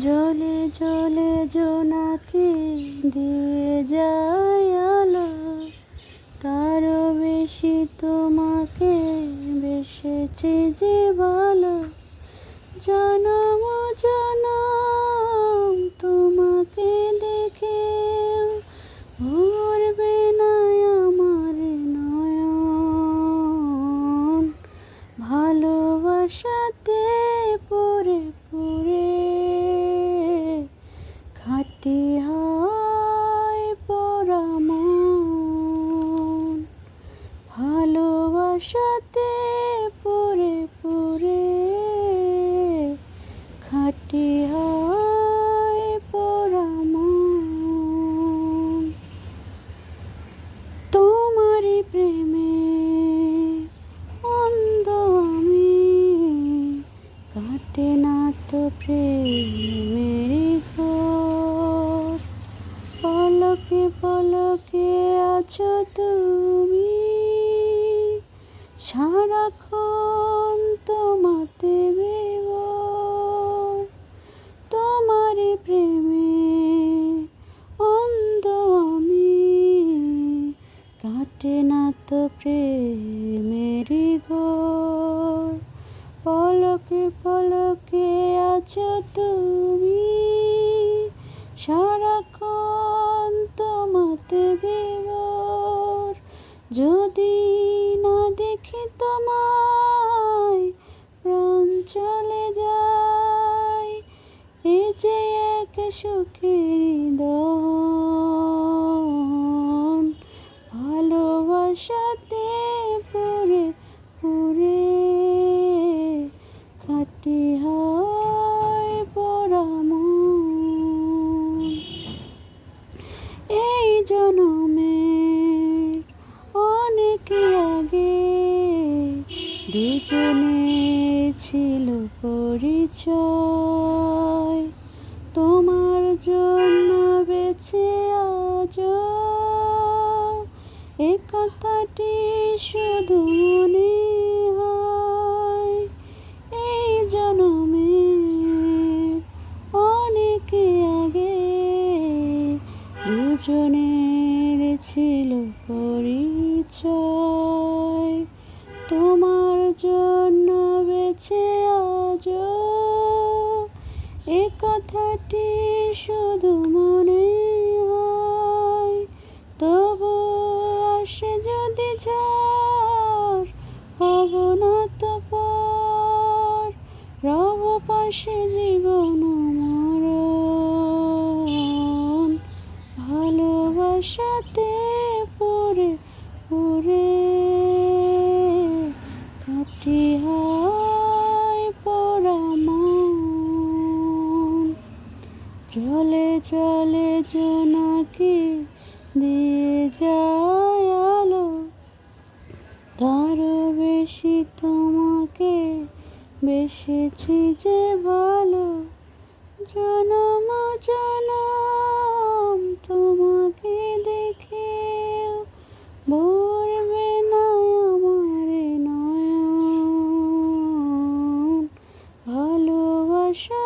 জলে জলে জোনাকে দিয়ে যায় আলো। তারও বেশি তোমাকে বেসেছে যে ভালো। জনম হয় পরামন ভালোবাসাতে পরে পরে খাটি আছো তুমি। সারাক্ষণ তোমাতে বিভোর তোমারই প্রেমে অন্ধ আমি। কাটে না তো প্রেমেরই ঘর। পলকে পলকে আছো তুমি। সারাক্ষণ তোমাতে বিভোর যদি না দেখি তোমায়, প্রাণ চলে যায়। এ যে এক সুখের ভালোবাসাতে পড়ে পড়ে খাটি হয় পরামন এই জনমের দুজনে ছিল পরিচয়, তোমার জন্য বেছে আজ এ কথাটি শুধু মনে হয়, এই জনমের অনেক আগে দুজনের ছিল পরিচয়। বেছে আজ এ কথাটি শুধু মনে হয়। তবু আসে যদি ঝড়, হব না তো পর। রব পাশে জীবন মরণ। ভালোবাসাতে পড়ে পড়ে। খাটি হয় জলে জোনাকি দিয়ে যায় আলো? তারও বেশি তোমাকে বেসেছি যে ভালো। জনম জনম তোমাকে দেখে ভরবে না আমার নয়ন। ভালোবাসাতে